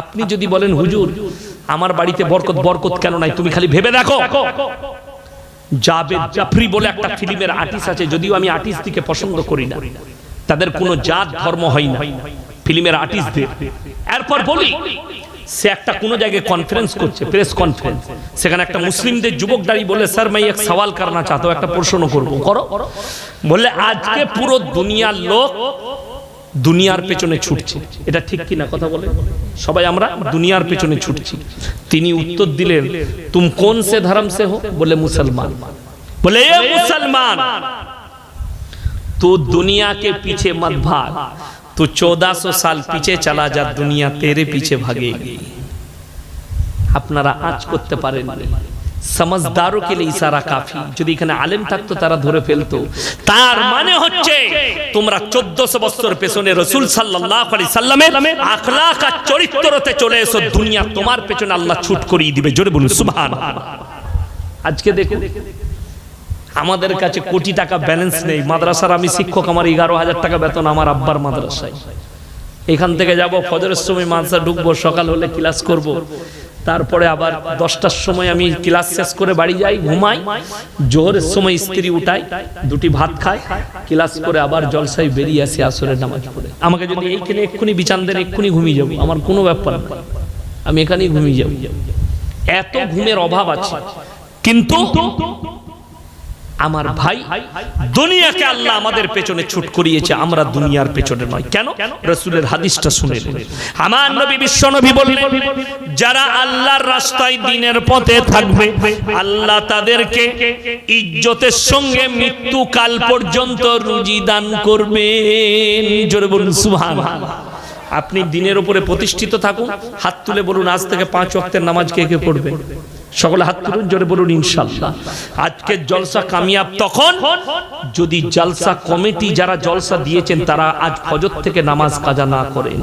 আপনি যদি বলেন, হুজুর, আমার বাড়িতে বরকত বরকত কেন নাই? তুমি খালি ভেবে দেখো। জাবেদ জাফরি বলে একটা ফিল্মের আর্টিস্ট আছে, যদিও আমি আর্টিস্টকে পছন্দ করি না। তাদের কোনো জাত, ধর্ম হয় না। ফিল্মের আর্টিস্টদের এরপর বলি, সে একটা কোনো জায়গায় কনফারেন্স করছে প্রেস কনফারেন্স সেখানে একটা মুসলিমদের যুবক দাঁড়িয়ে বলে, স্যার, মাই এক সওয়াল করনা চাহতো একটা প্রশ্ন করব। করো। বলে আজকে পুরো দুনিয়ার লোক দুনিয়ার পেছনে ছুটছি। এটা ঠিক কি না কথা বলে? সবাই আমরা দুনিয়ার পেছনে ছুটছি। তিনি উত্তর দিলেন, তুম কোন সে ধর্ম সে হো? বলে, মুসলমান। বলে, এ মুসলমান, তো দুনিয়া কে পিছে মত ভাগ। তো চৌদাশো সাল পিছে চালা যা দুনিয়া তেরে পিছে ভাগে আপনারা আজ করতে পারেন সমজদারও কে লিয়ে ইশারা কাফি যদি এখানে আলেম থাকতো তারা ধরে ফেলতো তার মানে হচ্ছে তোমরা 1400 বছর পেছনে রাসূল সাল্লামের আখলাক আর চরিত্রতে চলে এসো দুনিয়া তোমার পেছনে আল্লাহ ছুট করিয়ে দিবে জোরে বলুন সুবহানাল্লাহ আজকে দেখুন আমাদের কাছে কোটি টাকা ব্যালেন্স নেই মাদ্রাসার আমি শিক্ষক আমার এগারো হাজার টাকা বেতন আমার আব্বার মাদ্রাসায় এখান থেকে যাব ফজরের সময় মাদ্রাসা ঢুকবো সকাল হলে ক্লাস করব। তারপরে আবার দশটার সময় আমি ক্লাস শেষ করে বাড়ি যাই, ঘুমাই। জোহরের সময় স্ত্রী উঠাই দুটি ভাত খাই ক্লাস করে আবার জলসায় বেরিয়ে আসি আসরের নামাজ পড়ে। আমাকে যদি এইখানে এক্ষুনি বিচান দেন, এক্ষুনি ঘুমিয়ে যাব। আমার কোনো ব্যাপার না। আমি এখানেই ঘুমিয়ে যাব। এত ঘুমের অভাব আছে। কিন্তু আমার ভাই দুনিয়াকে আল্লাহ আমাদের পেছনে ছুট করিয়েছে, আমরা দুনিয়ার পেছনে নয়। কেন? রসুলের হাদিসটা শুনে আমার নবী বিশ্ব নবী বললেন, যারা আল্লাহর রাস্তায় দিনের পথে থাকবে, আল্লাহ তাদেরকে ইজ্জতের সঙ্গে মৃত্যু কাল পর্যন্ত রুজি দান করবেন। জোরে বলুন, সুবহানাল্লাহ। আপনি দিনের উপরে প্রতিষ্ঠিত থাকুন, হাত তুলে বলুন, আজ থেকে পাঁচ ওয়াক্তের নামাজ কে কে পড়বে? সকলে হাত তুলুন, জোরে বলুন ইনশাল্লাহ আজকের জলসা কামিয়াব তখন, যদি জলসা কমিটি যারা জলসা দিয়েছেন, তারা আজ ফজর থেকে নামাজ কাজা না করেন।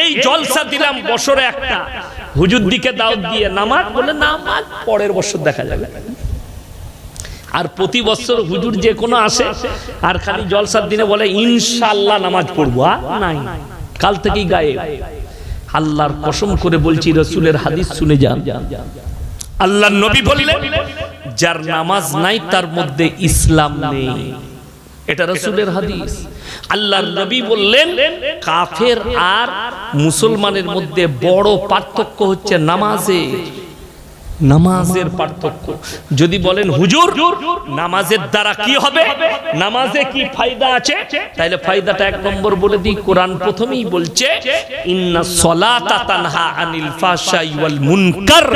এই জলসা দিলাম বছরে একটা। হুজুর দিকে দাওয়াত দিয়ে নামাজ বলে নামাজ পরের বছর দেখা যাবে। আর প্রতি বছর হুজুর যে কোনো আসে, আর খালি জলসার দিনে বলে ইনশাল্লাহ নামাজ পড়ব নাই। কাল থেকেই গায়ে আল্লাহর কসম করে বলছি, রসুলের হাদিস শুনে যান। আল্লাহ নবী বললেন, যার নামাজ নাই, তার মধ্যে ইসলাম নেই। এটা রসুলের হাদিস। আল্লাহর নবী বললেন, কাফের আর মুসলমানের মধ্যে বড় পার্থক্য হচ্ছে নামাজে। নামাজের পার্থক্য। যদি বলেন, হুজুর, নামাজের দ্বারা কি হবে? নামাজে কি ফায়দা আছে? তাহলে ফায়দাটা এক নম্বর বলে দিই, কোরআন প্রথমেই বলছে, ইন্না সলাতা তানহা আনিল ফাহশাই ওয়াল মুনকার।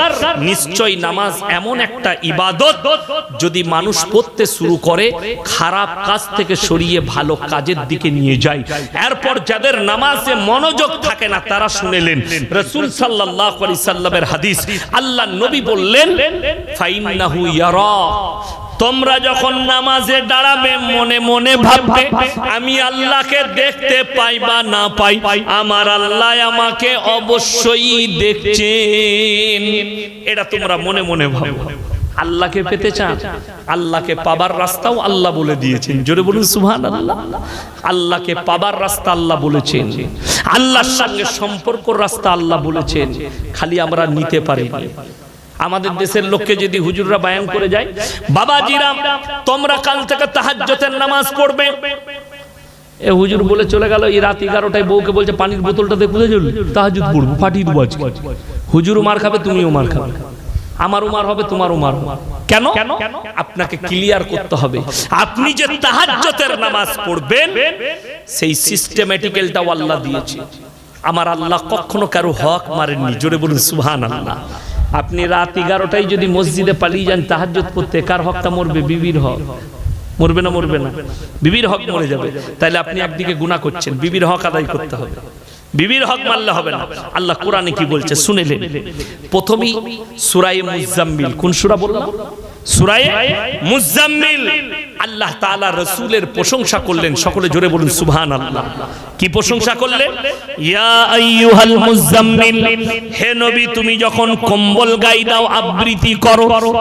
নিশ্চয় নামাজ এমন একটা ইবাদত, যদি মানুষ পড়তে শুরু করে, খারাপ কাজ থেকে সরিয়ে ভালো কাজের দিকে নিয়ে যায়। এরপর যাদের নামাজে মনোযোগ থাকে না, তারা শুনেলেন রাসূল সাল্লাল্লাহু আলাইহি সাল্লামের হাদিস, আল্লাহ নবী বললেন তোমরা যখন নামাজে দাঁড়াবে, মনে মনে ভাববে, আমি আল্লাহকে দেখতে পাই বা না পাই, আমার আল্লাহ আমাকে অবশ্যই দেখছেন। এটা তোমরা মনে মনে ভাবো। আল্লাহকে পেতে চান, আল্লাহকে পাবার রাস্তাও আল্লাহ বলে দিয়েছেন। জোরে বলুন সুহান আল্লাহ আল্লাহকে পাবার রাস্তা আল্লাহ বলেছেন। আল্লাহর সঙ্গে সম্পর্ক রাস্তা আল্লাহ বলেছেন। খালি আমরা নিতে পারি আমাদের দেশের লোককে যদি হুজুররা বায়ান করে যায় বাবাজিরা তোমরা কাল থেকে তাহাজ্জতের নামাজ পড়বে। এ হুজুর বলে চলে গেল এই রাত এগারোটায় বউকে বলছে পানির বোতলটাতে খুঁজে চল তাহাজুদ পড়ব ফাটিয়ে দেবো আজকে। হুজুরও মার খাবে তুমিও মার খাবে। আমার উমার হবে তোমার উমার কেন? আপনাকে ক্লিয়ার করতে হবে। আপনি যে তাহাজ্জতের নামাজ পড়বেন সেই সিস্টেমেটিক্যালটাও আল্লাহ দিয়েছে। আমার আল্লাহ কখনো কারও হক মারেননি। জোরে বলুন সুহান আল্লাহ আপনি রাত এগারোটায় যদি মসজিদে পালিয়ে যান তাহাজ্জত করতে কার হকটা মরবে বিবির হক। মরবে না মরবে না। বিবির হক মরে যাবে। তাহলে আপনি একদিকে গুণা করছেন। বিবির হক আদায় করতে হবে। বিবির হক মানলে হবে না। আল্লাহ কোরআনে কি বলছে? শুনেলেন প্রথমেই সুরাই মুজাম্মিল। কোন সুরা বললাম? সুরায়ে আল্লাহ তাআলা রাসূলের প্রশংসা করলেন। সকলে জোরে বলুন কি প্রশংসা করলেন? ইয়া তুমি যখন কম্বল দাও, আবৃত্তি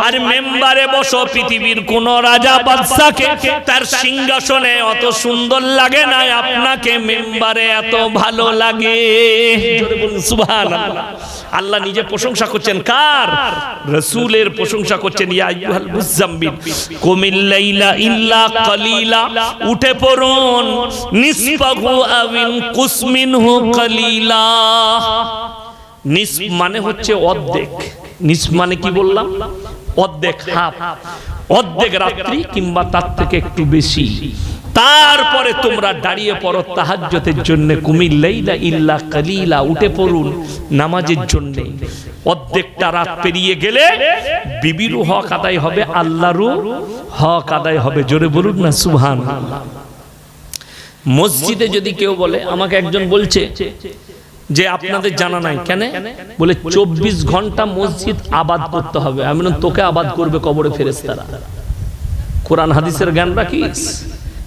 আর মেম্বারে বসো, পৃথিবীর কোন রাজা বাদশাকে তার সিংহাসনে অত সুন্দর লাগে না, আপনাকে মেম্বারে এত ভালো লাগে। বলুন আল্লাহ নিজে প্রশংসা করছেন কার? রসুলের প্রশংসা করছেন, ইয়া উঠে পড়ুন। নিস মানে হচ্ছে অর্ধেক। নিস মানে কি বললাম? অর্ধেক হাফ। অর্ধেক রাত্রি কিংবা তার থেকে একটু বেশি। তারপরে তোমরা দাঁড়িয়ে পড়ো তাহাজ্জতের জন্য, কুমিল্লাইলা ইল্লা কালিলা, উঠে পড়ুন নামাজের জন্য। অর্ধেকটা রাত পেরিয়ে গেলে বিবিরু হক আদায় হবে আল্লাহরও হক আদায় হবে। জোরে বলুন না, সুবহান। মসজিদে যদি কেউ বলে, আমাকে একজন বলছে যে আপনাদের জানা নাই, কেন? বলে, চব্বিশ ঘণ্টা মসজিদ আবাদ করতে হবে। আমি তোকে আবাদ করবে কবরে ফেরেস্তারা কোরআন হাদিসের জ্ঞান রাখিস?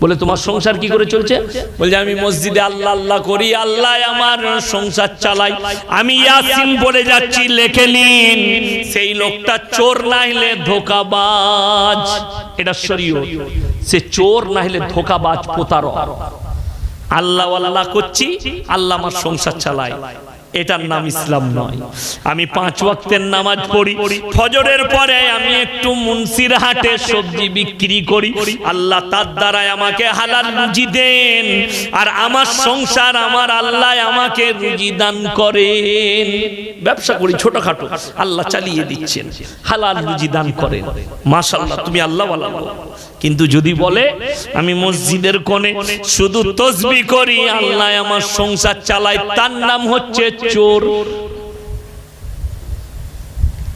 বলে, তোমার সংসার কি করে চলছে? বলছে, আমি মসজিদে আল্লাহ আল্লাহ করি, আল্লাহ আমার সংসার চালাই। আমি ইয়াসিন বলে যাচ্ছি, লেখে নিন। সেই লোকটা চোর না হলে ধোকাবাজ। এটা শরীয় সে চোর না হলে ধোকাবাজ, প্রতারক। আল্লাহ আল্লাহ করছি, আল্লাহ আমার সংসার চালায়। এটার নাম ইসলাম নয়। আমি পাঁচ ওয়াক্তের নামাজ পড়ি ফজরের পরে আমি একটু মুন্সির হাটে সবজি বিক্রি করি। আল্লাহ তার দ্বারাই আমাকে হালাল রুজি দেন। আর আমার সংসার আমার আল্লাহ আমাকে রুজি দান করেন। ব্যবসা করি ছোটখাটো। আল্লাহ চালিয়ে দিচ্ছেন। হালাল রুজি দান করেন। মাশাল্লাহ তুমি আল্লাহ কিন্তু যদি বলে আমি মসজিদের কোণে শুধু তসবি করি আল্লাহ আমার সংসার চালাই তার নাম হচ্ছে চোর।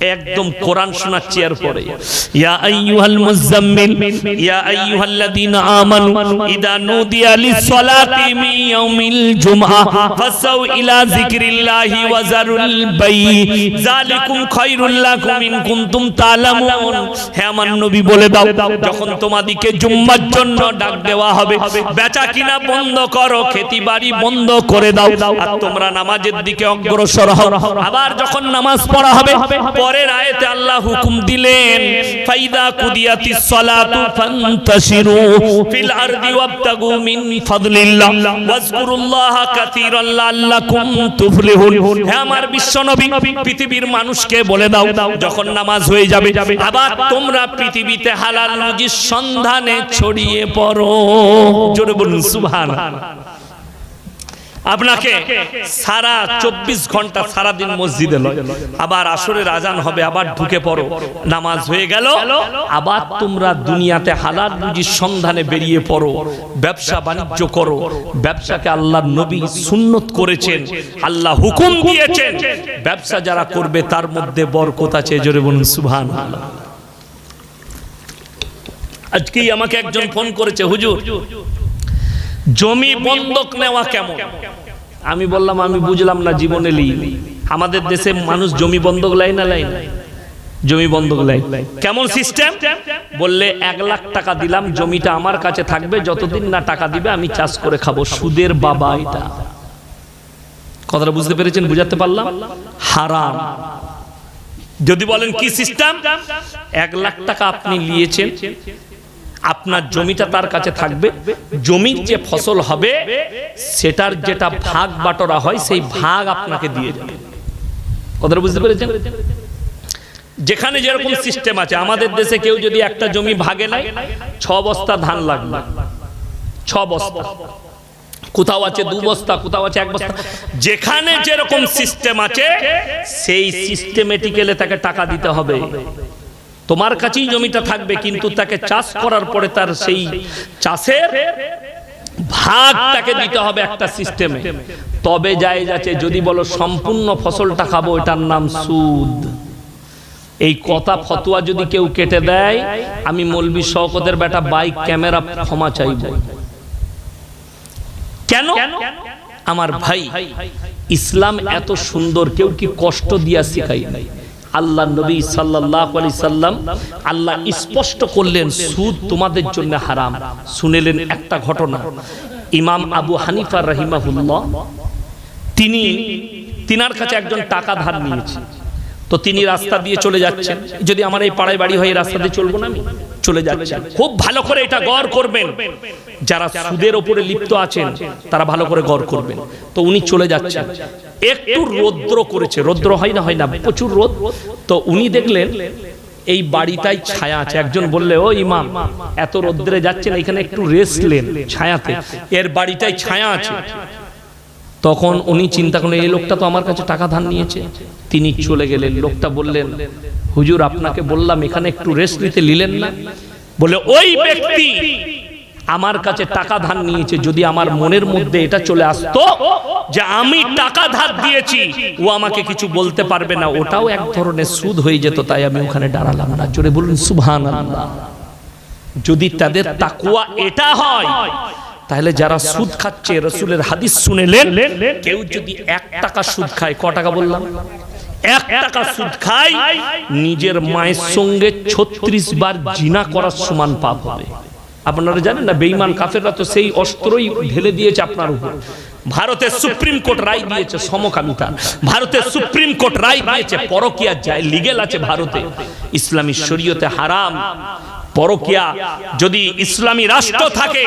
একদম কোরআন শোনাচ্ছি এর পরে ইয়া আইয়ুহাল মুজাম্মিল ইয়া আইয়ুহাল্লাযীনা আমানু ইদা নুদিয়া লিস-সালাতি মিন ইয়াউমিল জুমআ। ফাসাউ ইলা যিকরিল্লাহি ওয়া যারুল বাই। যালিকুম খায়রুল লাকুম ইন কুনতুম তা'লামুন হে আমার নবী বলে দাও যখন তোমাদিকে জুম্মার জন্য ডাক দেওয়া হবে বেচা কিনা বন্ধ করো খেতিবাড়ি বন্ধ করে দাও। আর তোমরা নামাজের দিকে অগ্রসর হও। আবার যখন নামাজ পড়া হবে। পরের আয়াতে আল্লাহ হুকুম দিলেন, ফাইদা কুদিয়াতিস সালাতু ফান্তাশিরু ফিল আরদি ওয়াবতাগু মিন ফাদলিল্লাহ, ওয়াজকুরুল্লাহ কাসীরান লাআল্লাকুম তুফলিহুন। হে আমার বিশ্বনবী, পৃথিবীর মানুষকে বলে দাও, যখন নামাজ হয়ে যাবে, আবার তোমরা পৃথিবীতে হালাল রুজির সন্ধানে ছড়িয়ে পড়ো। জোরে বলুন, সুবহানাল্লাহ। আপনাকে সারা চব্বিশ ঘণ্টা সারা দিন মসজিদে লয়। আবার আসরের আজান হবে, আবার ঢুকে পড়ো। নামাজ হয়ে গেল, আবার তোমরা দুনিয়াতে হালাল রুজির সন্ধানে বেরিয়ে পড়ো। ব্যবসা বাণিজ্য করো। ব্যবসাকে আল্লাহ নবী সুন্নত করেছেন, আল্লাহ হুকুম দিয়েছেন। ব্যবসা যারা করবে তার মধ্যে বরকত আছে, জোরে বলুন সুবহান আজকেই আমাকে একজন ফোন করেছে, হুজুর জমি বন্ধক নেওয়া কেমন? আমি বললাম, আমি বুঝলাম না জীবনে লি। আমাদের দেশে মানুষ জমি বন্ধক লাই না লাই? জমি বন্ধক লাই। কেমন সিস্টেম বললে, এক লাখ টাকা দিলাম, জমিটা আমার কাছে থাকবে, যতদিন না টাকা দিবে, আমি চাষ করে খাব। সুদের বাবা এটা। কথাটা বুঝতে পেরেছেন? বুঝাতে পারলাম? হারাম। যদি বলেন, কি সিস্টেম এক লাখ টাকা আপনি নিয়েছেন আপনার জমিটা তার কাছে থাকবে, জমির যে ফসল হবে, সেটার যেটা ভাগ বাটরা হয়, সেই ভাগ আপনাকে দিয়ে যাবে। কথাটা বুঝতে পেরেছেন? যেখানে যেরকম সিস্টেম আছে, আমাদের দেশে কেউ যদি একটা জমি ভাগে নেয়, ছ বস্তা ধান লাগবে। ছ বস্তা। কোথাও আছে দু বস্তা, কোথাও আছে এক বস্তা। যেখানে যেরকম সিস্টেম আছে, সেই সিস্টেমেটিক্যালে তাকে টাকা দিতে হবে। তোমার কাছেই জমিটা থাকবে, কিন্তু তাকে চাষ করার পরে তার সেই চাষের ভাগ তাকে দিতে হবে একটা সিস্টেমে তবে যায় যাচ্ছে যদি বলো সম্পূর্ণ ফসলটা খাব, এটার নাম সুদ। এই কথা ফতোয়া যদি কেউ কেটে দেয়, আমি মলবি শওকতের বেটা বাইক ক্যামেরা ক্ষমা চাইব। কেন? আমার ভাই, ইসলাম এত সুন্দর, কেউ কি কষ্ট দিয়া শিখাই নাই? আল্লাহ নবী সাল্লাহ আলি সাল্লাম আল্লাহ স্পষ্ট করলেন, সুদ তোমাদের জন্য হারাম। শুনেলেন একটা ঘটনা। ইমাম আবু হানিফা রহিমাহুল্লাহ, তিনি, তিনার কাছে একজন টাকা ধার নিয়েছে। তো তিনি রাস্তা দিয়ে চলে যাচ্ছেন। যদি আমার এই পাড়ায় বাড়ি হয়ে এই রাস্তা দিয়ে চলবো না আমি? চলে যাচ্ছেন। খুব ভালো করে এটা গড় করবেন। যারা সুদের ওপরে লিপ্ত আছেন তারা ভালো করে গড় করবেন। তো উনি চলে যাচ্ছেন। একটু রৌদ্র করেছে। রৌদ্র হয় না হয় না। প্রচুর রোদ। তো উনি দেখলেন এই বাড়িটাই ছায়া আছে। একজন বললে ও ইমাম এত রৌদ্রে যাচ্ছেন এখানে একটু রেস্ট নেন ছায়াতে। এর বাড়িটাই ছায়া আছে। তখন উনি চিন্তা করলেন, এই লোকটা তো আমার কাছে টাকা ধার নিয়েছে। তিনি চলে গেলেন। লোকটা বললেন, হুজুর, আপনাকে বললাম এখানে একটু রেস্ট নিতে নিলেন না? বলে, ওই ব্যক্তি আমার কাছে টাকা ধার নিয়েছে, যদি আমার মনের মধ্যে এটা চলে আসতো যে আমি টাকা ধার দিয়েছি, ও আমাকে কিছু বলতে পারবে না। ওটাও এক ধরনের সুদ হয়ে যেত, তাই আমি ওখানে দাঁড়ালাম না। জোরে বলুন সুবহান যদি তাদের তাকুয়া এটা হয় তাহলে যারা সুদ খাচ্ছে, রসুলের হাদিস শুনেলেন, কেউ যদি এক টাকা সুদ খায়, ক টাকা বললাম? এক টাকা সুদ খায়, নিজের মায়ের সঙ্গে ছত্রিশ বার জিনা করার সমান পাপ হবে। আপনারা জানেন না, বেঈমান কাফেররা তো সেই অস্ত্রই ঢেলে দিয়েছে আপনার উপর। ভারতের সুপ্রিম কোর্ট রায় দিয়েছে, সমকামিতা। ভারতের সুপ্রিম কোর্ট রায় দিয়েছে পরকিয়া যায়, লিগেল আছে ভারতে। ইসলামী শরীয়তে হারাম। পরকিয়া যদি ইসলামী রাষ্ট্র থাকে,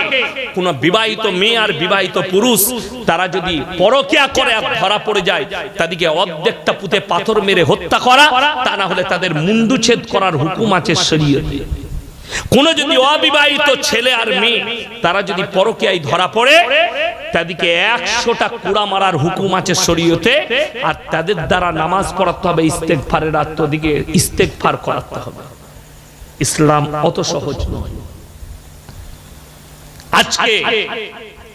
কোন বিবাহিত মেয়ে আর বিবাহিত পুরুষ, তারা যদি পরকিয়া করে ধরা পড়ে যায়, তাদেরকে অর্ধেকটা পুঁতে পাথর মেরে হত্যা করা, তা না হলে তাদের মুন্ডুচ্ছেদ করার হুকুম আছে শরীয়তে। কোন যদি অবিবাহিত ছেলে আর মেয়ে, তারা যদি পরকিয়ায় ধরা পড়ে, তাদেরকে একশোটা কুড়া মারার হুকুম আছে শরীয়তে, আর তাদের দ্বারা নামাজ পড়াতে হবে ইস্তেকফারের আত্মদিকে ইস্তেকফার করাতে হবে। ইসলাম অত সহজ নয়। আজকে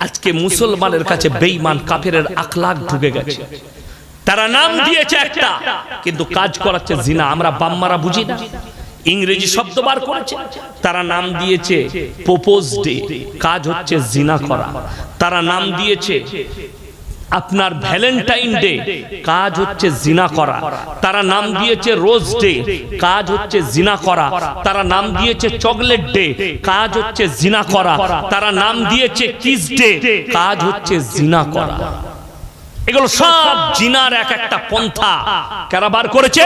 আজকে মুসলমানের কাছে বেঈমান কাফেরের আখলাক ঢুকে গেছে। তারা নাম দিয়েছে একটা, কিন্তু কাজ করাচ্ছে জিনা। আমরা বাম্মারা বুঝি না। ইংরেজি শব্দ বার করেছে। তারা নাম দিয়েছে প্রপোজ ডে কাজ হচ্ছে জিনা করা। তারা নাম দিয়েছে আপনার ভ্যালেন্টাইন ডে কাজ হচ্ছে জিনা করা। তারা নাম দিয়েছে রোজ ডে কাজ হচ্ছে জিনা করা। তারা নাম দিয়েছে চকলেট ডে কাজ হচ্ছে জিনা করা। তারা নাম দিয়েছে কিস ডে কাজ হচ্ছে জিনা করা। এগুলো সব জিনার এক একটা পন্থা। কারা বার করেছে?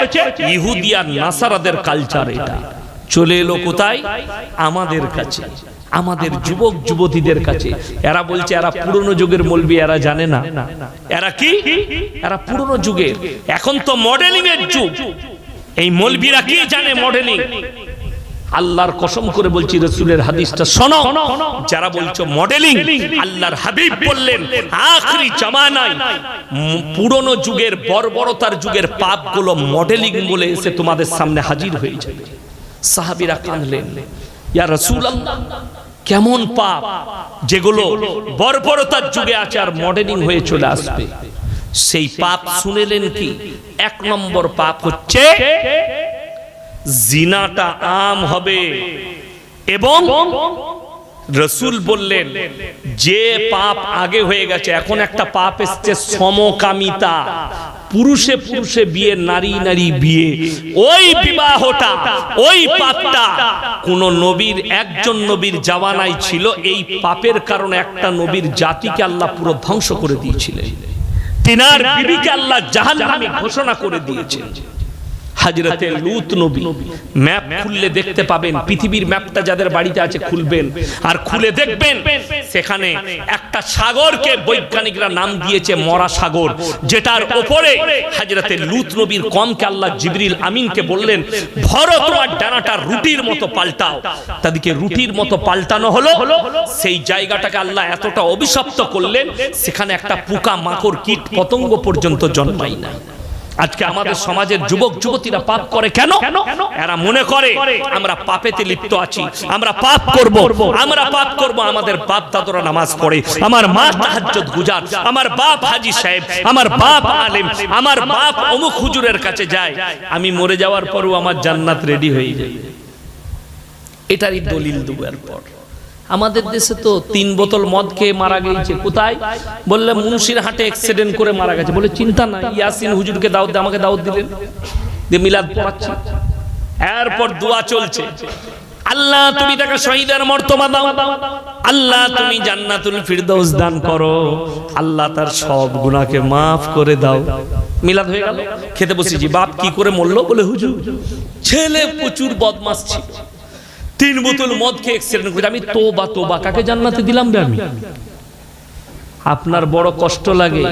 ইহুদি আর নাসারাদের কালচার এটা। চলে এলো কোথায়? আমাদের কাছে। আমাদের যুবক যুবতীদের কাছে। এরা বলছে এরা পুরনো যুগের মলবি এরা জানে না। এরা কি? এরা পুরনো যুগের। এখন তো মডেলিং এর যুগ। এই মলবিরা কি জানে মডেলিং আল্লাহর কসম করে বলছি রসুলের হাদিসটা শোনো। যারা বলছো মডেলিং আল্লাহর হাবিব বললেন আখরি জামানায় পুরনো যুগের বর্বরতার যুগের পাপগুলো মডেলিং বলে এসে তোমাদের সামনে হাজির হয়ে যাবে। সাহাবীরা কাঁদলেন। ইয়া কেমন পাপ যেগুলো বর্বরতার যুগে আছে আর মডেলিং হয়ে চলে আসবে। সেই পাপ শুনেলেন কি? এক নম্বর পাপ হচ্ছে জিনাটা আম হবে এবং রসুল বললেন, যে পাপ আগে হয়ে গেছে, এখন একটা পাপ এসছে সমকামিতা। পুরুষে পুরুষে বিয়ে, নারী নারী বিয়ে। ওই বিবাহটা, ওই পাপটা। কোন নবীর, একজন নবীর জাওয়ানাই ছিল, এই পাপের কারণে একটা নবীর জাতিকে আল্লাহ পুরো ধ্বংস করে দিয়েছিলেন। তিনার বিবিকে আল্লাহ জাহান্নামে ঘোষণা করে দিয়েছেন। হাজরতে লুত নবী। ম্যাপ খুললে দেখতে পাবেন পৃথিবীর ম্যাপটা যাদের বাড়িতে আছে খুলবেন। আর খুলে দেখবেন সেখানে একটা সাগরকে বৈজ্ঞানিকরা নাম দিয়েছে মরা সাগর যেটার ওপরে হাজরতে লুত নবীর কমকে আল্লাহ জিবরিল আমিনকে বললেন ভরো তোমার ডানাটা রুটির মতো পাল্টাও। তাদেরকে রুটির মতো পাল্টানো হলো। সেই জায়গাটাকে আল্লাহ এতটা অভিশপ্ত করলেন সেখানে একটা পোকা মাকড় কীট পতঙ্গ পর্যন্ত জন্মাই নাই। আজকে আমাদের সমাজের যুবক যুবতীরা পাপ করে কেন? এরা মনে করে আমরা পাপেতে লিপ্ত আছি আমরা পাপ করব আমরা পাপ করব আমাদের বাপ দাদরা নামাজ পড়ে আমার মা তাহাজ্জুদ গুজার আমার বাপ হাজি সাহেব আমার বাপ আলেম আমার বাপ অমুক হুজুরের কাছে যায় আমি মরে যাওয়ার পরও আমার জান্নাত রেডি হয়ে যায়। এটারই দলিল দুবার পর। আমাদের দেশে তো তিন বোতল মদ খেয়ে মারা গেছে কোথায়? বললে মুন্সির হাটে অ্যাক্সিডেন্ট করে মারা গেছে। বলে, চিন্তা নাই, ইয়াসিন হুজুরকে দাওয়াত আমাকে দাওয়াত দিলেন। দিয়ে মিলাদ পড়াচ্ছি। এরপর দোয়া চলছে। আল্লাহ, তুমি তাকে শহীদের মর্তমা দাও। আল্লাহ, তুমি জান্নাতুল ফিরদৌস দান করো। আল্লাহ তার সব গুনাহকে maaf করে দাও। মিলাদ হয়ে গেল। খেতে বসেছি। বাপ কি করে মরলো? বলে, হুজুর, ছেলে প্রচুর বদমাস ছিল। তিন বোতল মদ খেয়ে অ্যাক্সিডেন্ট করেছে। আমি তোবা তোবা, কাকে জান্নাতে দিলাম বে আমি? আপনার বড় কষ্ট লাগে।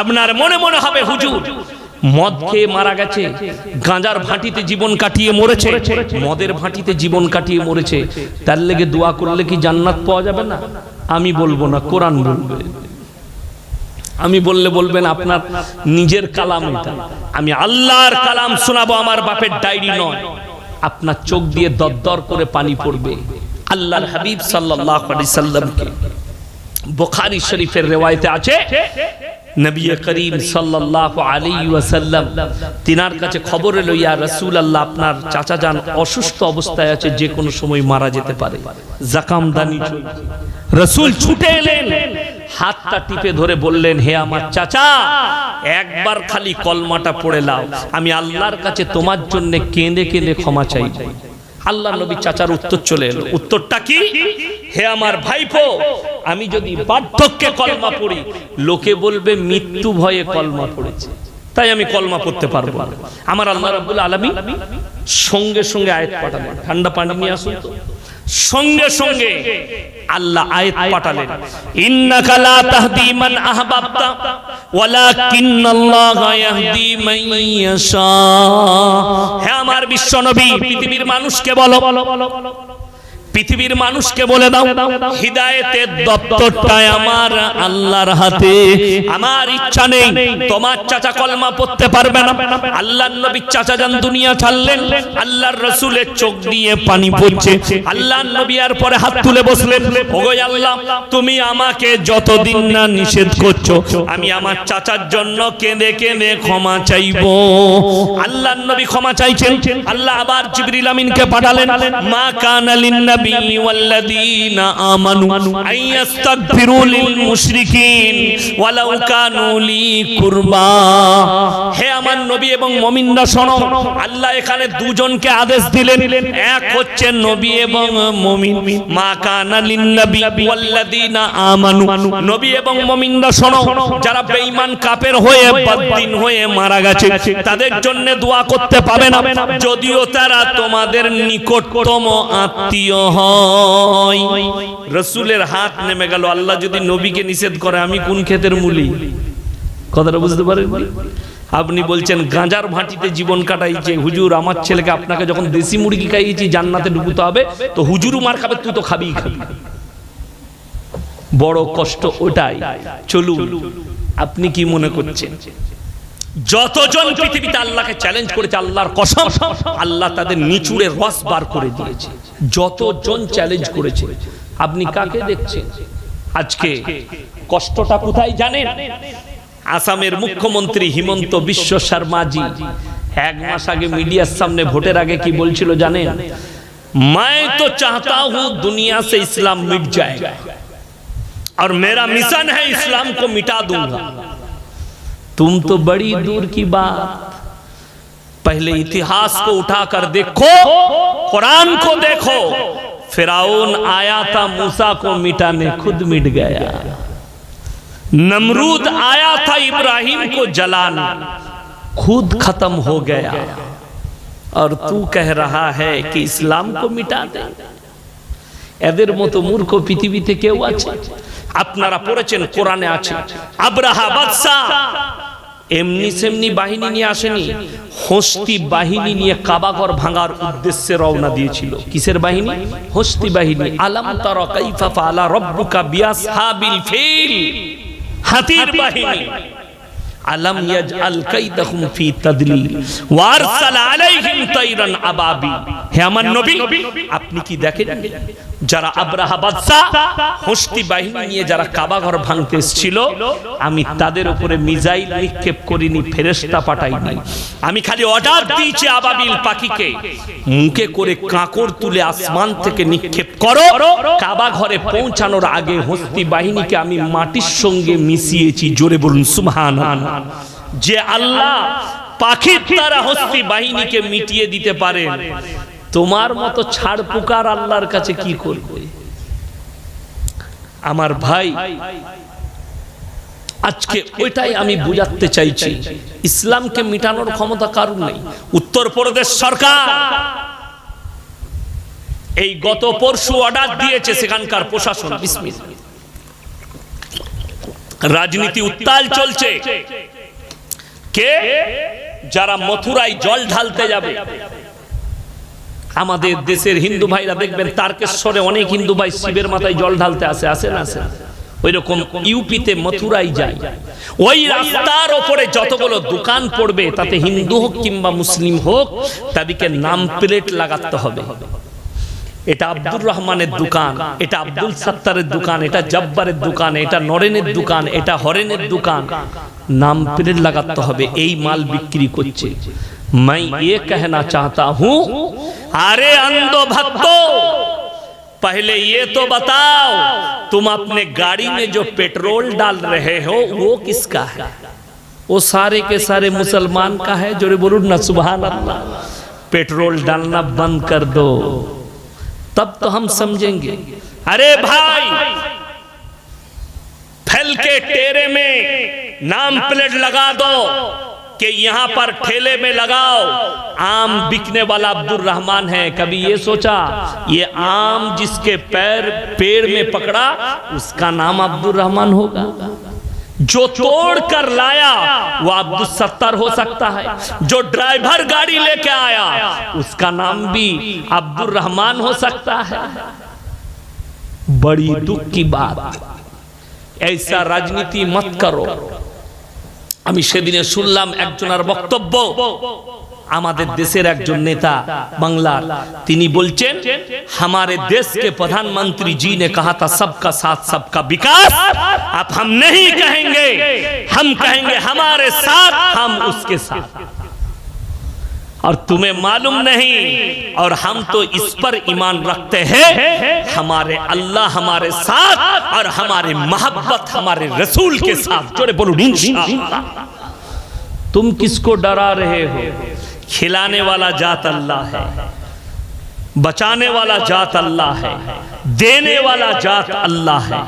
আপনার মনে মনে হবে, হুজুর, মদ খেয়ে মারা গেছে, গাঁজার ভাটিতে জীবন কাটিয়ে মরেছে, মদের ভাটিতে জীবন কাটিয়ে মরেছে, তার লেগে দোয়া করলে কি জান্নাত পাওয়া যাবে না? আমি বলব না, কোরআন বলবে। আমি বললে বলবেন, আপনার নিজের কালাম এটা। আমি আল্লাহর কালাম শোনাবো, আমার বাপের ডায়েরি নয়। আপনার চোখ দিয়ে দরদর করে পানি পড়বে। আল্লাহর হাবিব সাল্লামকে বুখারী শরীফের রেওয়ায়েতে আছে, নবী করিম সাল্লাল্লাহু আলাইহি ওয়াসাল্লাম তিনার কাছে খবর এলো, ইয়া রাসূলুল্লাহ, আপনার চাচা যান অসুস্থ অবস্থায় আছে, যে কোনো সময় মারা যেতে পারে। জাকাম দানি রসুল ছুটে এলেন হাতটা টিপে ধরে বললেন হে আমার চাচা একবার খালি কলমাটা পড়ে লাও। আমি আল্লাহর কাছে তোমার জন্য কেঁদে কেঁদে ক্ষমা চাই। আল্লাহ নবী চাচার উত্তর চলে এলো। উত্তরটা কি? হে আমার ভাইপো আমি যদি বার্ধক্যে কলমা পড়ি লোকে বলবে মৃত্যু ভয়ে কলমা পড়েছে। তাই আমি কলমা পড়তে পারব আমার আল্লাহ রাব্বুল আলামিন সঙ্গে সঙ্গে আয়াত পাঠালেন ঠান্ডা পানি নিয়ে আসুন তো। সঙ্গে সঙ্গে আল্লাহ আয়াত পাঠালেন। ইন্নাকা লা তাহদি মান আহবাবতা, ওয়ালাকিন্নাল্লাহা ইয়াহদি মান ইয়াশা। হে আমার বিশ্বনবী, পৃথিবীর মানুষকে বলো। পৃথিবীর মানুষকে বলে দাও, হিদায়েতের দপ্তরটায় আমার আল্লাহর হাতে আমার ইচ্ছা নেই, তোমার চাচা কলমা পড়তে পারবে না। আল্লাহর নবীর চাচা যান দুনিয়া ছাড়লেন, আল্লাহর রসুলের চোখ দিয়ে পানি পড়ছে। আল্লাহর নবী আর পরে হাত তুলে বসলেন, ওগো আল্লাহ, তুমি আমাকে যতদিন না নিষেধ করছ, আমি আমার চাচার জন্য কেঁদে কেঁদে ক্ষমা চাইব। আল্লাহর নবী ক্ষমা চাইছেন। আল্লাহ আবার জিবরিল আমিনকে পাঠালেন, মা কানা লিন নবী ওয়াল্লাযীনা আমানু আন ইস্তাগফিরু লিল মুশরিকিন ওয়ালাউ কানু লি কুরবা হে আমার নবী এবং শোনো, আল্লাহ এখানে দুজনকে আদেশ দিলেন। এক হচ্ছে নবী এবং মা কানা লিন নবী ওয়াল্লাযীনা আমানু। নবী এবং শোনো, যারা বেঈমান কাফের হয়ে হয়ে মারা গেছে, তাদের জন্য দোয়া করতে পাবে না। যদিও তারা তোমাদের নিকটতম আত্মীয় হয়। রসুলের হাত নেমে গেল। আল্লাহ যদি নবীকে নিষেধ করে, আমি কোন ক্ষেতের মূলি? কথাটা বুঝতে পারেন? আপনি বলছেন, গাঁজার ভাটিতে জীবন কাটাইছে। হুজুর, আমার ছেলেকে আপনাকে যখন দেশি মুরগি খাইয়েছি, জান্নাতে ডুবুতে হবে, তো হুজুরও মার খাবে, তুই তো খাবি খাবি। বড় কষ্ট ওটাই। চলুন, আপনি কি মনে করছেন? যতজন পৃথিবীতে আল্লাহকে চ্যালেঞ্জ করেছে আল্লাহর কসম আল্লাহ তাদের নিচুড়ে রস বার করে দিয়েছে যতজন চ্যালেঞ্জ করেছে আপনি কাকে দেখছেন আজকে কষ্টটা কোথায় জানেন আসামের মুখ্যমন্ত্রী হিমন্ত বিশ্ব শর্মাজি এক মাস আগে মিডিয়ার সামনে ভোটের আগে কি বলছিল জানেন मैं तो चाहता हूं दुनिया से इस्लाम मिट जाएगा और मेरा मिशन है इस्लाम को मिटा दूंगा تم تو بڑی دور کی بات۔ پہلے اتحاس کو اٹھا کر دیکھو، قرآن کو دیکھو۔ فراؤن آیا تھا موسا کو مٹانے خود مٹ گیا۔ نمرود آیا تھا، ابراہیم کو جلانا۔ خود ختم ہو گیا۔ اور تو کہہ رہا ہے کہ اسلام کو مٹا دیں এদের মতো মূর্খ পৃথিবীতে কেউ আছে আপনারা পড়েছেন কোরআনে আছে। আব্রাহা বাদশা। এমনি সেমনি বাহিনী নিয়ে আসেনি। হস্তি বাহিনী নিয়ে কাবাগর ভাঙার উদ্দেশ্যে রওনা দিয়েছিল। কিসের বাহিনী? হস্তি বাহিনী। আলাম তারা কাইফা ফাআলা রাব্বুকা বিআসহাবিল ফিল। হাতির বাহিনী। আলম ইয়াজআল কাইদাহুম ফি তাদলিল। ওয়া আরসালা আলাইহিম তাইরান আবাবি হে আমার নবী, আপনি কি দেখেন? যারা আব্রাহা বাদশা, হস্তি বাহিনী নিয়ে যারা কাবা ঘর ভাঙতে এসেছিল, আমি তাদের উপরে মিজাইল নিক্ষেপ করিনি, ফেরেশতা পাঠাইনি। আমি খালি অর্ডার দিয়েছি আবাবিল পাখিকে। মুখে করে কাঁকড় তুলে আসমান থেকে নিক্ষেপ করো। কাবা ঘরে পৌঁছানোর আগে হস্তি বাহিনীকে আমি মাটির সঙ্গে মিশিয়েছি। জোরে বলুন সুবহান যে আল্লাহ পাখির দ্বারা হস্তি বাহিনীকে মিটিয়ে দিতে পারে তোমার মতো ছাড় পুকার আল্লাহর কাছে কি করবে? আমার ভাই, আজকে ওইটাই আমি বুঝাতে চাইছি। ইসলামকে মিটানোর ক্ষমতা কারণ নেই? উত্তরপ্রদেশ সরকার। এই গত পরশু অর্ডার দিয়েছে সেখানকার প্রশাসন রাজনীতি উত্তাল চলছে। কে? যারা মথুরায় জল ঢালতে যাবে। আমাদের দেশের হিন্দু ভাইরা দেখবেন তারকেশ্বরে অনেক হিন্দু ভাই শিবের মাথায় জল ঢালতে আসে আসে না আসে ওই রকম ইউপিতে মথুরাই যায়। ওই রাস্তার ওপরে যতগুলো দোকান পড়বে তাতে হিন্দু হোক কিংবা মুসলিম হোক তাদেরকে নাম প্লেট লাগাতে হবে। এটা আব্দুর রহমানের দোকান এটা আব্দুল সত্তারের দোকান এটা জব্বারের দোকান এটা নরেনের দোকান এটা হরেনের দোকান। নাম প্লেট লাগাতে হবে এই মাল বিক্রি করছে। میں یہ کہنا چاہتا ہوں، آرے اندو بھتو پہلے یہ تو بتاؤ، تم اپنے گاڑی میں جو پیٹرول ڈال رہے ہو، وہ کس کا ہے؟ وہ سارے کے سارے مسلمان کا ہے جو بولو نہ سبحان اللہ پیٹرول ڈالنا بند کر دو۔ تب تو ہم سمجھیں گے۔ ارے بھائی پھل کے ٹیرے میں نام پلیٹ لگا دو۔ کہ یہاں پر ٹھیلے میں لگاؤ۔ آم بکنے والا عبد الرحمن ہے۔ کبھی یہ سوچا، یہ عام جس کے پیر پیڑ میں پکڑا، اس کا نام عبد الرحمن ہوگا۔ جو توڑ کر لایا، وہ عبد الستر ہو سکتا ہے۔ جو ڈرائیور گاڑی لے کے آیا، اس کا نام بھی عبد الرحمن ہو سکتا ہے۔ بڑی دکھ کی بات۔ ایسا راجنیتی مت کرو۔ আমি সেদিনে শুনলাম একজনের বক্তব্য আমাদের দেশের একজন নেতা বাংলার তিনি বলছেন हमारे देश के प्रधानमंत्री जी ने कहा था सबका साथ सबका विकास अब हम नहीं कहेंगे हम कहेंगे हमारे साथ हम उसके साथ اور تمہیں معلوم نہیں، اور ہم تو اس پر ایمان رکھتے ہیں۔ ہمارے اللہ ہمارے ساتھ اور ہمارے محبت ہمارے رسول کے ساتھ۔ جوڑے بولو تم کس کو ڈرا رہے ہو؟ کھلانے والا جات اللہ ہے، بچانے والا جات اللہ ہے، دینے والا جات اللہ ہے۔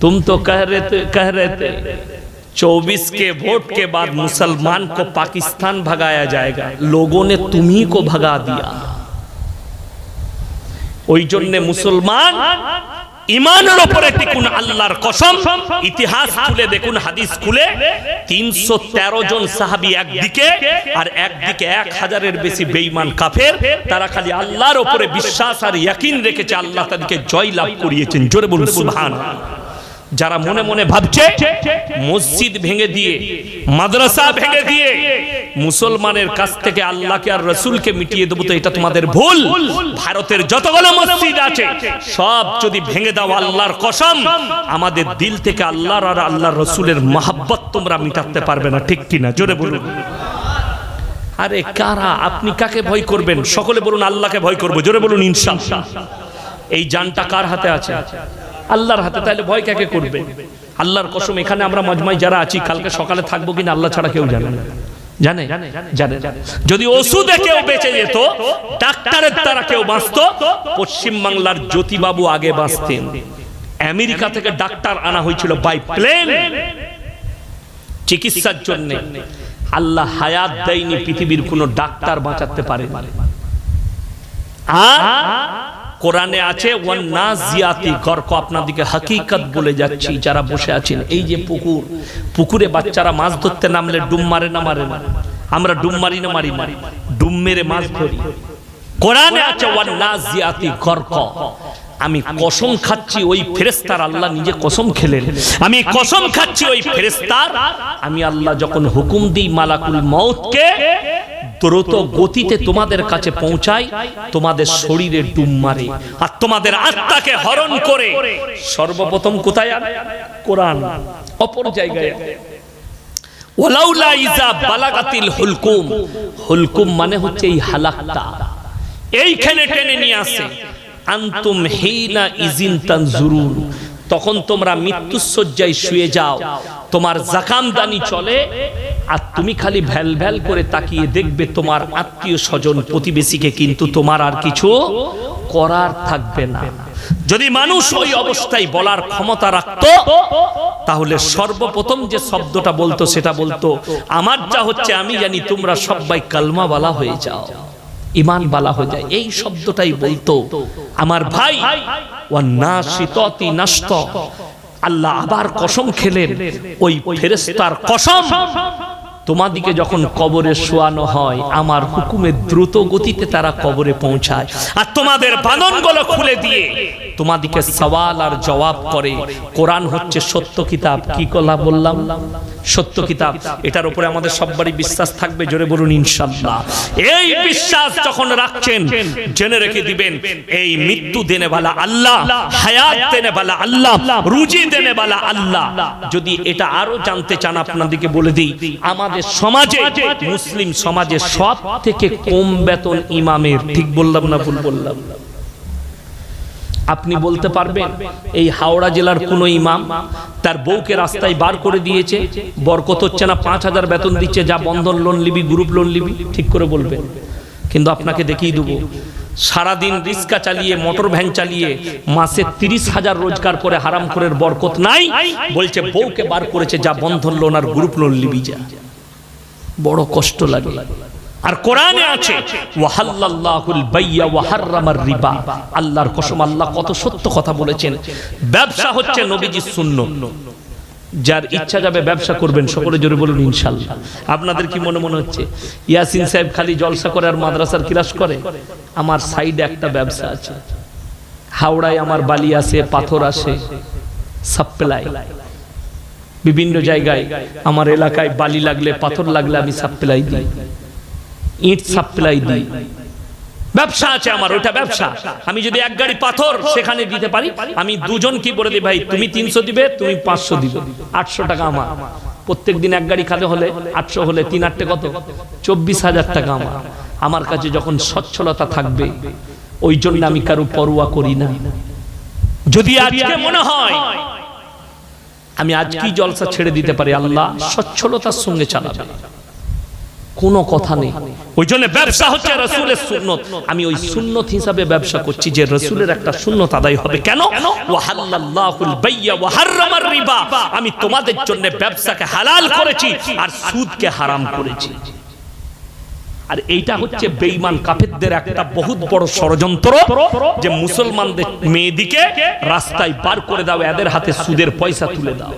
تم تو کہہ رہے تھے۔ चौबीस के वोट के बाद मुसलमान को पाकिस्तान भगाया जाएगा लोगों ने तुम्ही को भगा दिया ওই জন্য মুসলমান ইমানের উপরে টিকুন আল্লাহর কসম ইতিহাস খুলে দেখুন হাদিস খুলে তিনশো তেরো জন সাহাবি একদিকে আর একদিকে এক হাজারের বেশি বেইমান কাফের তারা খালি আল্লাহর উপরে বিশ্বাস আর ইয়াকিন রেখেছে আল্লাহ তাদেরকে জয় লাভ করিয়েছেন জোরে বলুন সুবহান যারা মনে মনে ভাবছে, মসজিদ ভেঙে দিয়ে, মাদ্রাসা ভেঙে দিয়ে, মুসলমানের কাছ থেকে আল্লাহকে আর রসুলকে মিটিয়ে দেবো তো এটা তোমাদের ভুল। ভারতের যতগুলো মসজিদ আছে, সব যদি ভেঙে দাও আল্লাহর কসম, আমাদের দিল থেকে আল্লাহর আর আল্লাহর রসুলের মহাব্বত তোমরা মিটাতে পারবে না, ঠিক কিনা? জোরে বলুন। আরে কারা? আপনি কাকে ভয় করবেন? সকলে বলুন, আল্লাহকে ভয় করব। জোরে বলুন, ইনশাআল্লাহ। এই জানটা কার হাতে আছে? আল্লাহর হাতে তাহলে ভয় কাকে করবে? আল্লাহর কসম, এখানে আমরা মজমাই যারা আছি, কালকে সকালে থাকব কিনা আল্লাহ ছাড়া কেউ জানে না। জানে? জানে? যদি ওষুধে কেউ বেঁচে যেত, ডাক্তারের দ্বারা কেউ বাঁচত, পশ্চিম বাংলার জ্যোতিবাবু আগে বাঁচতেন। আমেরিকা থেকে ডাক্তার আনা হয়েছিল বাই প্লেন। চিকিৎসার জন্য। আল্লাহ হায়াত দেয়নি পৃথিবীর কোন ডাক্তার বাঁচাতে পারে কোরআনে আছে, ওয়ান্নাজিয়াতি, গর্ক আপনাদেরকে হাকিকত বলে যাচ্ছি, যারা বসে আছেন। এই যে পুকুর, পুকুরে বাচ্চারা মাছ ধরতে নামলে ডুম মারে না মারে না? আমরা ডুম মারি না মারি না? ডুম মেরে মাছ ধরি। কোরআনে আছে, ওয়ান্নাজিয়াতি, গর্ক। আমি কসম খাচ্ছি, ওই ফেরেস্তার আল্লাহ নিজে কসম খেলেন। আমি কসম খাচ্ছি, ওই ফেরেস্তার আমি আল্লাহ যখন হুকুম দিই মালাকুল মউতকে দ্রুত গতিতে তোমাদের কাছে পৌঁছাই, তোমাদের শরীরে ডুম মারে আর তোমাদের আত্মাকে হরণ করে। সর্বপ্রথম কোথায়? আনে? কোরআন। অপর জায়গায়। মানে হচ্ছে এই এইখানে টেনে নিয়ে আসে। আন্তুম হিনা ইজিন তানজুরুন। তখন তোমরা মৃত্যুসজ্জায় শুয়ে যাও। তোমার জাকামদানি চলে আর তুমি খালি ভ্যাল ভ্যাল করে তাকিয়ে দেখবে তোমার আত্মীয় স্বজন প্রতিবেশীকে কিন্তু তোমার আর কিছু করার থাকবে না। যদি মানুষ ওই অবস্থায় বলার ক্ষমতা রাখতো, তাহলে সর্বপ্রথম যে শব্দটা বলতো সেটা বলতো, আমার যা হচ্ছে আমি জানি, তোমরা সবাই কালমা বালা হয়ে যাও। ইমান বালা হয়ে যায়। এই শব্দটাই বলতো, আমার ভাই আল্লাহ আবার কসম খেলেন, ওই ফেরেস্তার কসম তোমাদিকে যখন কবরে শোয়ানো হয় আমার হুকুমে দ্রুত গতিতে তারা কবরে পৌঁছায়। আর তোমাদের বাঁধনগুলো খুলে দিয়ে তোমাদিকে সওয়াল আর জবাব করে কোরআন হচ্ছে সত্য কিতাব কি কলা বললাম? সত্য কিতাব এটার উপরে আমাদের সববারই বিশ্বাস থাকবে জোরে বলুন ইনশাল্লাহ। এই বিশ্বাস যখন রাখছেন জেনে রেখে দিবেন এই মৃত্যু দেনে বালা আল্লাহ হায়াত দেনে বালা আল্লাহ রুজি দেনে বালা আল্লাহ। যদি এটা আরও জানতে চান আপনাদেরকে বলে দিই আমাদের সমাজে, মুসলিম সমাজে সব থেকে কম বেতন ইমামের, ঠিক বললাম না ভুল বললাম? আপনি বলতে পারবেন, এই হাওড়া জেলার কোন ইমাম তার বউকে রাস্তায় বার করে দিয়েছে, বরকত হচ্ছে না পাঁচ হাজার বেতন দিচ্ছে, যা বন্ধন লোন লিবি গ্রুপ লোন লিবি ঠিক করে বলবেন। কিন্তু আপনাকে দেখিয়ে দেবো, সারাদিন রিক্সা চালিয়ে মোটর ভ্যান চালিয়ে, মাসে তিরিশ হাজার রোজগার করে হারাম করে বরকত নাই, বলছে বউকে বার করেছে, যা বন্ধন লোন আর গ্রুপ লোন লিবি যা। বড় কষ্ট লাগে। আর কোরআনে আছে, ওয়াহাল্লাল্লাহুল বাইয়া ওয়া হাররামার রিবা। আল্লাহর কসম, আল্লাহ কত সত্য কথা বলেছেন। ব্যবসা হচ্ছে নবীজির সুন্নাত। যার ইচ্ছা যাবে ব্যবসা করবেন, সকলে জোরে বলুন, ইনশাল্লাহ। আপনাদের কি মনে মনে হচ্ছে? ইয়াসিন সাহেব খালি জলসা করে আর মাদ্রাসার ক্লাস করে? আমার সাইডে একটা ব্যবসা আছে। হাওড়ায় আমার বালি আসে পাথর আসে সাপ্লাই। বিভিন্ন জায়গায় আমার এলাকায় বালি লাগলে, পাথর লাগলে আমি সাপ্লাই দিই। ইট সাপ্লাই দিই। ব্যবসা আছে আমার ওটা ব্যবসা। আমি যদি এক গাড়ি পাথর সেখানে দিতে পারি, আমি দুজন কি বলে দিই, ভাই, তুমি তিনশো দিবে, তুমি পাঁচশো দিবে। আটশো টাকা আমার। প্রত্যেক দিন এক গাড়ি খাতে হলে আটশো হলে তিন আটটে কত? চব্বিশ হাজার টাকা আমার। আমার কাছে যখন সচ্ছলতা থাকবে, ওই জন্য আমি কারও পরোয়া করি না। যদি আজকে মনে হয় আমি আজকেই জলসা ছেড়ে দিতে পারি? আল্লাহ সচ্ছলতার সঙ্গে চালাবে। কোনো কথা নেই। ওই জন্য ব্যবসা হচ্ছে রসুলের সুন্নত। আমি ওই সুন্নত হিসাবে ব্যবসা করছি যে রসুলের একটা সুন্নত আদায় হবে। কেন? আমি তোমাদের জন্য ব্যবসাকে হালাল করেছি আর সুদকে হারাম করেছি। আর এইটা হচ্ছে বেঈমান কাফেরদের একটা বহুত বড় ষড়যন্ত্র যে মুসলমানদের মেয়েদিকে রাস্তায় বার করে দাও, এদের হাতে সুদের পয়সা তুলে দাও।